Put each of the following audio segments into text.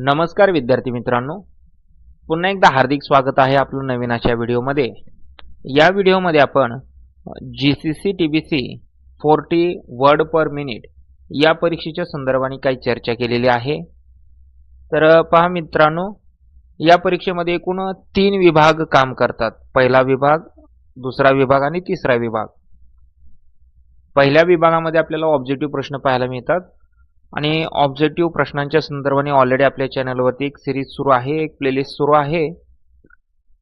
नमस्कार विद्यार्थी मित्रांनो. पुन्हा एकदा हार्दिक स्वागत आहे आपलं नवीन अशा व्हिडिओमध्ये. या व्हिडिओमध्ये आपण G C C T B C forty word per minute या परीक्षेच्या संदर्भाने काही चर्चा केलेली आहे. तर पहा मित्रांनो या परीक्षेमध्ये एकूण तीन विभाग काम करतात. पहिला विभाग दुसरा विभाग आणि तिसरा विभाग. पहिल्या विभागामध्ये आपल्याला ऑब्जेक्टिव्ह प्रश्न पाहायला मिळतात. आणि ऑब्जेक्टिव्ह प्रश्नांच्या संदर्भाने ऑलरेडी आपल्या चॅनलवरती एक सिरीज सुरू आहे एक प्लेलिस्ट सुरू आहे.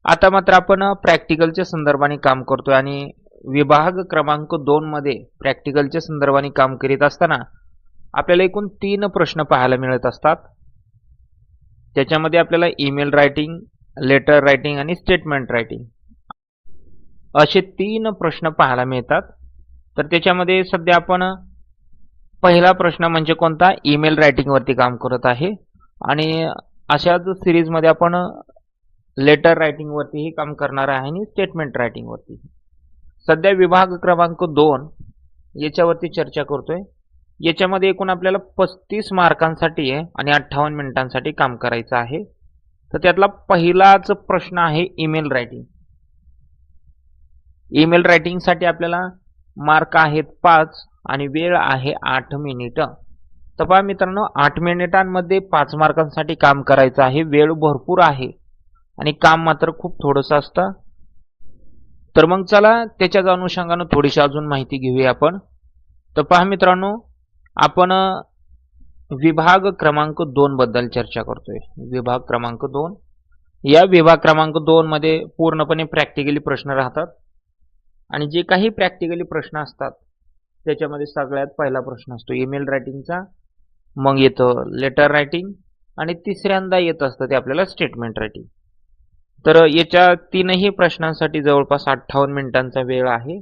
आता मात्र आपण प्रॅक्टिकलच्या संदर्भाने काम करतोय आणि विभाग क्रमांक दोनमध्ये प्रॅक्टिकलच्या संदर्भाने काम करीत असताना आपल्याला एकूण तीन प्रश्न पाहायला मिळत असतात. त्याच्यामध्ये आपल्याला ईमेल रायटिंग लेटर रायटिंग आणि स्टेटमेंट रायटिंग असे तीन प्रश्न पाहायला मिळतात. तर त्याच्यामध्ये सध्या आपण पहिला प्रश्न म्हणजे कोणता? ईमेल रायटिंगवरती काम करत आहे. आणि अशाच सिरीजमध्ये आपण लेटर रायटिंगवरतीही काम करणार आहे आणि स्टेटमेंट रायटिंगवरती सध्या विभाग क्रमांक दोन याच्यावरती चर्चा करतोय. याच्यामध्ये एकूण आपल्याला पस्तीस मार्कांसाठी आहे आणि अठ्ठावन्न मिनिटांसाठी काम करायचं आहे. तर त्यातला पहिलाच प्रश्न आहे ईमेल रायटिंग. ईमेल रायटिंगसाठी आपल्याला मार्क आहेत पाच आणि वेळ आहे आठ मिनिटं. तर पहा मित्रांनो आठ मिनिटांमध्ये पाच मार्कांसाठी काम करायचं आहे. वेळ भरपूर आहे. आणि काम मात्र खूप थोडंसं असतं. तर मग चला त्याच्याच अनुषंगानं थोडीशी अजून माहिती घेऊया आपण. तर पहा मित्रांनो आपण विभाग क्रमांक दोन बद्दल चर्चा करतोय. विभाग क्रमांक दोन. या विभाग क्रमांक दोन मध्ये पूर्णपणे प्रॅक्टिकली प्रश्न राहतात. आणि जे काही प्रॅक्टिकली प्रश्न असतात त्याच्यामध्ये सगळ्यात पहिला प्रश्न असतो. ईमेल रायटिंगचा मग येतं लेटर रायटिंग आणि तिसऱ्यांदा येत असतं ते आपल्याला स्टेटमेंट रायटिंग तर याच्या तीनही प्रश्नांसाठी जवळपास अठ्ठावन्न मिनिटांचा वेळ आहे.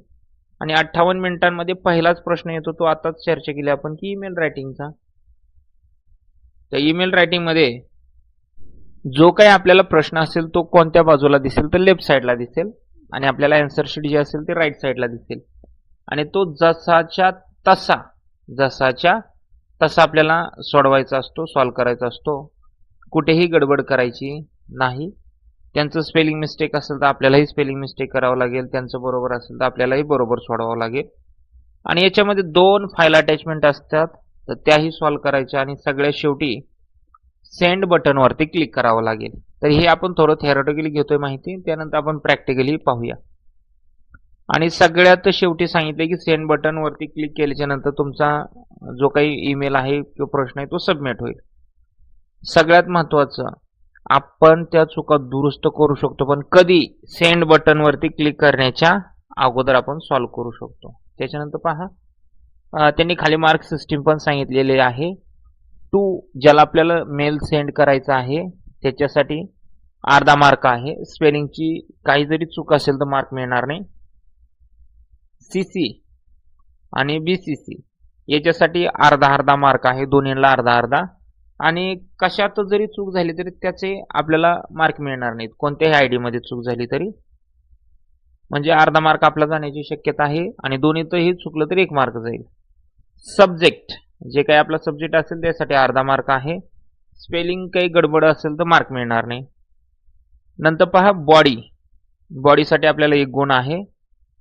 आणि अठ्ठावन्न मिनिटांमध्ये पहिलाच प्रश्न येतो तो आताच चर्चा केली आपण की ईमेल रायटिंगचा तर ईमेल रायटिंगमध्ये जो काही आपल्याला प्रश्न असेल तो कोणत्या बाजूला दिसेल तर लेफ्ट साईडला दिसेल. आणि आपल्याला अँसर शीट जे असेल ते राईट साईडला दिसेल. आणि तो जसाच्या तसा जसाच्या तसा आपल्याला सोडवायचा असतो सॉल्व करायचा असतो. कुठेही गडबड करायची नाही. त्यांचं स्पेलिंग मिस्टेक असेल तर आपल्यालाही स्पेलिंग मिस्टेक करावं लागेल. त्यांचं बरोबर असेल तर आपल्यालाही बरोबर सोडवावं लागेल. आणि याच्यामध्ये दोन फाईल अटॅचमेंट असतात तर त्याही सॉल्व करायच्या आणि सगळ्या शेवटी सेंड बटनवरती क्लिक करावं लागेल. तर हे आपण थोडं थेरॉटिकली घेतोय माहिती. त्यानंतर आपण प्रॅक्टिकली पाहूया. आणि सगळ्यात शेवटी सांगितले की सेंड बटनवरती क्लिक केल्याच्यानंतर तुमचा जो काही ईमेल आहे किंवा प्रश्न आहे तो सबमिट होईल. सगळ्यात महत्वाचं आपण त्या चुका दुरुस्त करू शकतो पण कधी सेंड बटनवरती क्लिक करण्याच्या अगोदर आपण सॉल्व्ह करू शकतो. त्याच्यानंतर पहा त्यांनी खाली मार्क सिस्टीम पण सांगितलेली आहे. टू ज्याला आपल्याला मेल सेंड करायचा आहे त्याच्यासाठी अर्धा मार्क आहे. स्पेलिंगची काही जरी चूक असेल तर मार्क मिळणार नाही. सी सी आणि बी सी सी याच्यासाठी अर्धा अर्धा मार्क आहे. दोन्हीला अर्धा अर्धा. आणि कशात जरी चूक झाली तरी त्याचे आपल्याला मार्क मिळणार नाहीत. कोणत्याही आय डीमध्ये चूक झाली तरी. म्हणजे अर्धा मार्क आपला जाण्याची शक्यता आहे. आणि दोन्हीतही चुकलं तरी एक मार्क जाईल. सब्जेक्ट जे काही आपला सब्जेक्ट असेल त्यासाठी अर्धा मार्क आहे. स्पेलिंग काही गडबड असेल तर मार्क मिळणार नाही. नंतर पहा बॉडी बॉडीसाठी आपल्याला एक गुण आहे.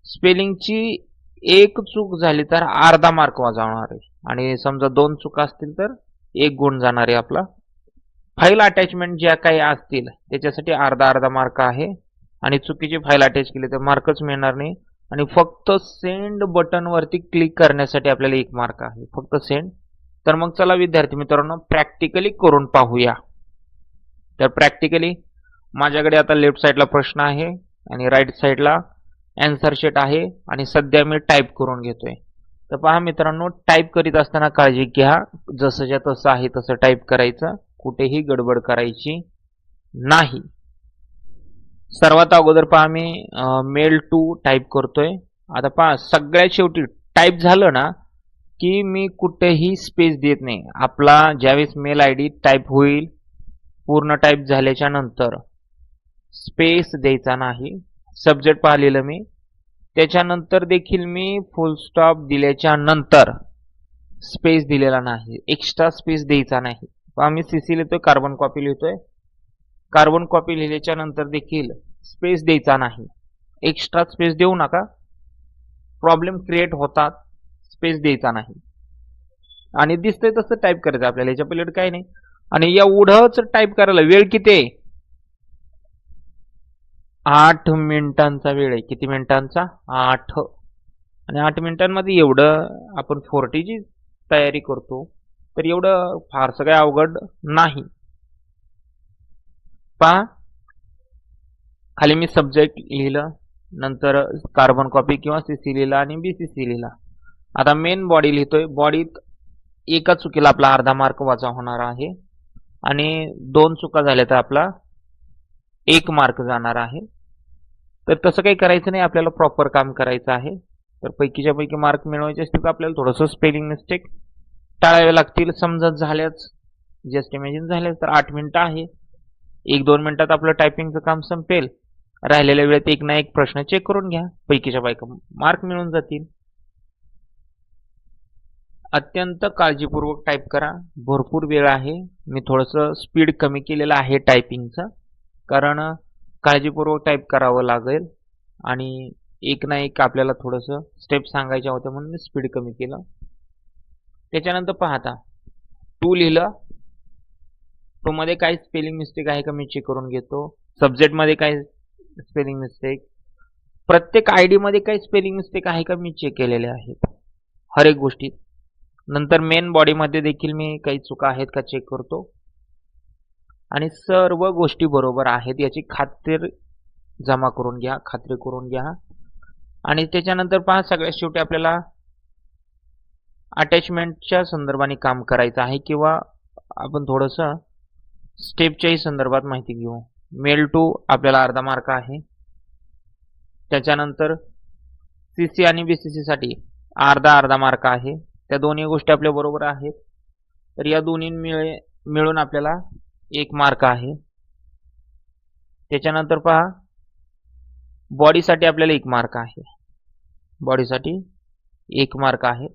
स्पेलिंगची एक चूक झाली तर अर्धा मार्क वाजवणार आहे. आणि समजा दोन चुका असतील तर एक गुण जाणार आहे आपला. फाईल अटॅचमेंट ज्या काही असतील त्याच्यासाठी अर्धा अर्धा मार्क आहे. आणि चुकीची फाईल अटॅच केली तर मार्कच मिळणार नाही. आणि फक्त सेंड बटनवरती क्लिक करण्यासाठी आपल्याला एक मार्क आहे. फक्त सेंड तर मग चला विद्यार्थी मित्रांनो प्रॅक्टिकली करून पाहूया. तर प्रॅक्टिकली माझ्याकडे आता लेफ्ट साईडला प्रश्न आहे आणि राईट साईडला ॲन्सर शीट आहे आणि सध्या मी टाईप करून घेतोय. तर पहा मित्रांनो टाईप करीत असताना काळजी घ्या. जसंच्या तसं आहे तसं टाईप करायचं. कुठेही गडबड करायची नाही. सर्वात अगोदर पहा मी मेल टू टाईप करतोय. आता पहा सगळ्यात शेवटी टाईप झालं ना की मी कुठेही स्पेस देत नाही. आपला ज्यावेळेस मेल आय डी टाईप होईल पूर्ण टाईप झाल्याच्यानंतर स्पेस द्यायचा नाही. सब्जेक्ट पाहिलेलं मी. त्याच्यानंतर देखील मी फुल स्टॉप दिल्याच्या नंतर स्पेस दिलेला नाही. एक्स्ट्रा स्पेस द्यायचा नाही. आम्ही सी सी लिहितोय कार्बन कॉपी लिहितोय. कार्बन कॉपी लिहिल्याच्या नंतर देखील स्पेस द्यायचा नाही. एक्स्ट्रा स्पेस देऊ नका. प्रॉब्लेम क्रिएट होतात स्पेस द्यायचा नाही. आणि दिसतंय तसं टाईप करायचं आपल्याला याच्या पलीकडे काही नाही. आणि एवढंच टाईप करायला वेळ किती आहे? आठ मिनिटांचा वेळ आहे. किती मिनिटांचा? आठ. आणि आठ मिनिटांमध्ये एवढं आपण फोर्टीची तयारी करतो तर एवढं फारसं काही अवघड नाही. पहा. खाली मी सब्जेक्ट लिहिलं नंतर कार्बन कॉपी किंवा सी सी लिहिला आणि बी सी सी लिहिला. आता मेन बॉडी लिहितोय. बॉडीत एका चुकीला आपला अर्धा मार्क वजा होणार आहे. आणि दोन चुका झाल्या तर आपला एक मार्क जाणार आहे. तर तसं काही करायचं नाही आपल्याला प्रॉपर काम करायचं आहे. तर पैकीच्या पैकी मार्क मिळवायचे असतील तर आपल्याला थोडंसं स्पेलिंग मिस्टेक टाळावे लागतील. समजत झाल्याच जस्ट इमॅजिन झाल्याच तर आठ मिनटं आहे. एक दोन मिनटात आपलं टायपिंगचं काम संपेल. राहिलेल्या वेळेत एक ना एक प्रश्न चेक करून घ्या. पैकीच्या पैकी मार्क मिळून जातील. अत्यंत काळजीपूर्वक टाईप करा. भरपूर वेळ आहे. मी थोडंसं स्पीड कमी केलेलं आहे टायपिंगचं कारण काळजीपूर्वक टाईप करावं लागेल. आणि एक ना एक आपल्याला थोडंसं स्टेप सांगायच्या होत्या म्हणून मी स्पीड कमी केलं. त्याच्यानंतर पाहता. टू लिहिलं. टूमध्ये काही स्पेलिंग मिस्टेक आहे का मी चेक करून घेतो. सब्जेक्टमध्ये काही स्पेलिंग मिस्टेक प्रत्येक आय डीमध्ये काही स्पेलिंग मिस्टेक आहे का मी चेक केलेले आहेत. हर एक गोष्टीत. नंतर मेन बॉडीमध्ये देखील मी काही चुका आहेत का चेक करतो. आणि सर्व गोष्टी बरोबर आहेत याची खात्री जमा करून घ्या खात्री करून घ्या. आणि त्याच्यानंतर पहा सगळ्यात शेवटी आपल्याला अटॅचमेंटच्या संदर्भाने काम करायचं आहे किंवा आपण थोडंसं स्टेपच्याही संदर्भात माहिती घेऊ. मेल टू आपल्याला अर्धा मार्क आहे. त्याच्यानंतर सी सी आणि बी सी सीसाठी अर्धा अर्धा मार्क आहे. त्या दोन्ही गोष्टी आपल्या बरोबर आहेत. तर या दोन्ही मिळे मिळून आपल्याला एक मार्क आहे. त्याच्यानंतर पहा बॉडीसाठी आपल्याला एक मार्क आहे. बॉडीसाठी एक मार्क आहे.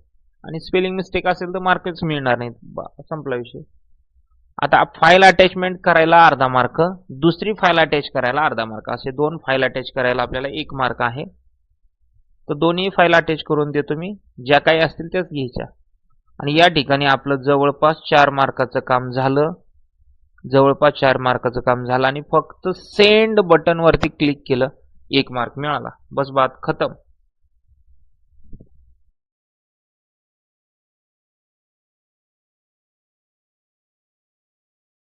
आणि स्पेलिंग मिस्टेक असेल तर मार्कच मिळणार नाहीत. संपला विषय. आता फाईल अटॅचमेंट करायला अर्धा मार्क दुसरी फाईल अटॅच करायला अर्धा मार्क असे दोन फाईल अटॅच करायला आपल्याला एक मार्क आहे. तर दोन्ही फाईल अटॅच करून देतो मी. ज्या काही असतील त्याच घ्यायच्या. आणि या ठिकाणी आपलं जवळपास चार मार्काचं काम झालं. जवळपास चार मार्काचं काम झालं आणि फक्त सेंड बटनवरती क्लिक केलं एक मार्क मिळाला. बस बात खतम.